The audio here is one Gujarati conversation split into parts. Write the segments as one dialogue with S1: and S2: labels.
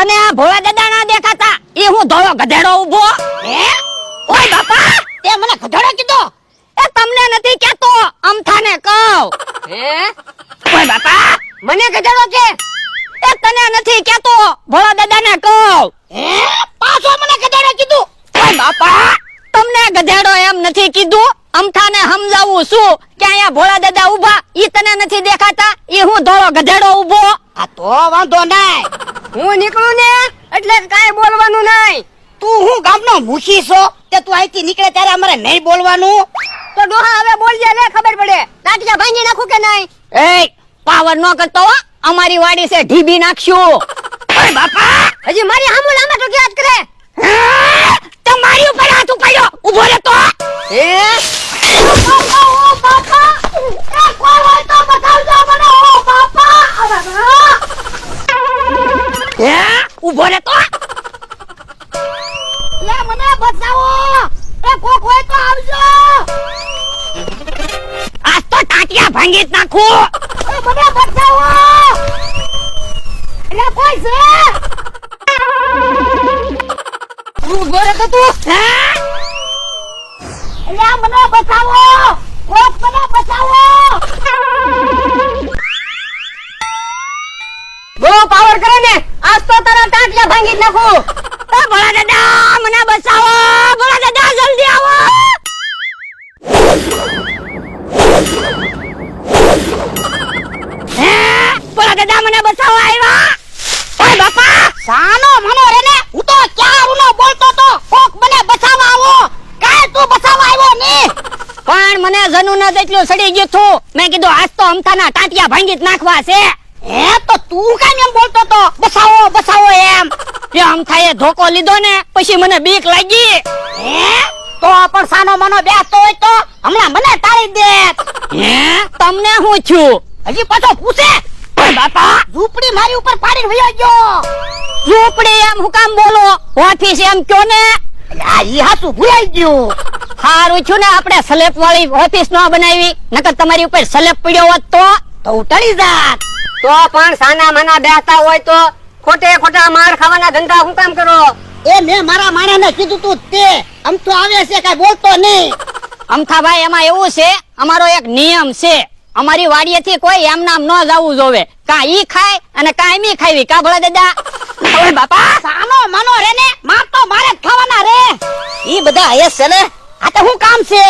S1: તને આ ભોળા દાદા ના દેખાતા? એ હું ધોળો ગધેડો ઊભો. હે? ઓય બાપા! તે મને ગધેડો કીધો? એ તમને નથી કહેતો અમથાને કહું.
S2: હે?
S1: ઓય બાપા!
S2: મને ગધેડો કે?
S1: એ તને નથી કહેતો ભોળા દાદા ને કહું.
S2: હે? પાછો મને ગધેડો કીધું?
S1: ઓય બાપા! તમને ગધેડો એમ નથી કીધું અમથાને સમજાવું છું કે અહીંયા ભોળા દાદા ઊભા ઈ તને નથી દેખાતા ઈ હું ધોળો ગધેડો ઊભો.
S2: આ તો વાંધો નહીં હું નીકળું ને એટલે કાંઈ બોલવાનું નહીં. તું હું ગામનો મુખી છો? તે તું અહીંથી નીકળે ત્યારે અમારે નહીં બોલવાનું? તો ડોહા હવે બોલજે લે ખબર પડે. દાંતિયા ભાંગી નાખું કે નહીં?
S1: એ પાવર નો કરતો અમારી વાડી છે ઢીબી નાખશું. બાપા!
S2: હજી મારી હામું લાંબા તો યાદ કરે.
S1: હે? ઊભો રે તો.
S2: લે મને બચાવો. એ કોક હોય તો આવજો.
S1: આજ તો ટાટિયા ભાંગી જ નાખું.
S2: મને બચાવો. એટલે કોઈ છે? ઊભો રહે તો તું.
S1: હે?
S2: એટલે મને બચાવો. કોક મને બચાવો. બહુ પાવર કરે ને.
S1: ભોળા ગદા મને બચાવો આવ્યા? ઓય બાપા!
S2: સાનો મનો રે ને હું તો ક્યાં ઉનો બોલતો તો કોક મને બચાવવા આવો. કાય તું બચાવવા આવ્યો ની
S1: પણ મને જનુ ના જેટલું સડી ગયું છું મેં કીધું આજ તો અમથાના ટાંટિયા ભાંગી જ નાખવા છે.
S2: હે તો તું કેમ એમ બોલતો તો? બચાવો બચાવો એમ.
S1: એ અમથાએ ધોકો લીધો ને પછી મને બીક લાગી.
S2: હે તો પણ સાનો મનો બેસતો હોય તો હમણાં મને તાળી દે.
S1: હે તમને હું છું?
S2: હજી પાછો પૂછે?
S1: બાપા.
S2: ઝૂંપડી મારી ઉપર પાડીને વયો ગયો.
S1: ઝૂંપડી એમ હું કામ બોલો? ઓફિસ એમ કયો ને?
S2: આ ઈ હાસુ ભૂલાઈ ગયું.
S1: હારું છું ને આપણે સ્લેપ વાળી ઓફિસ નો બનાવી. નકર તમારી ઉપર સ્લેપ પડ્યો હોત તો?
S2: તો હું જાત.
S3: તો પણ સાના માના બેસતા હોય તો ખોટે ખોટા માર ખાવાના ધંધા હું કામ કરો?
S2: એ મેં મારા માણસને કીધું તું તે. આમ તો આવે છે કઈ બોલતો નહીં.
S1: અમથાભાઈ એમાં એવું છે અમારો એક નિયમ છે. અમારી વાડીએથી કોઈ એમ નામ ન જવું જોવે. કા ઈ ખાય અને કા એમી ખાવી. કા ભલા દાદા? ઓય બાપા
S2: સાનો મનો રે ને માર તો મારે ખાવાના રે. ઈ બધા આયસ છે ને આ તો શું કામ છે?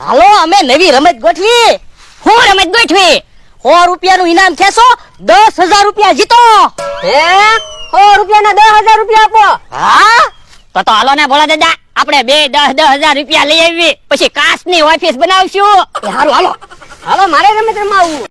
S2: હાલો અમે નવી રમત ગોઠવી.
S1: હું રમત ગોઠવી?
S2: સો રૂપિયાનું ઇનામ ખેસો દસ હજાર રૂપિયા જીતો.
S3: હે? સો રૂપિયાના દસ હજાર રૂપિયા આપો.
S2: હા?
S1: તો તો હાલો ને ભોળા દાદા આપણે બે દસ દસ હજાર રૂપિયા લઈ આવી પછી કાચની ઓફિસ બનાવશું.
S2: હાલો હાલો.
S3: હાલો મારે રમત રમાવું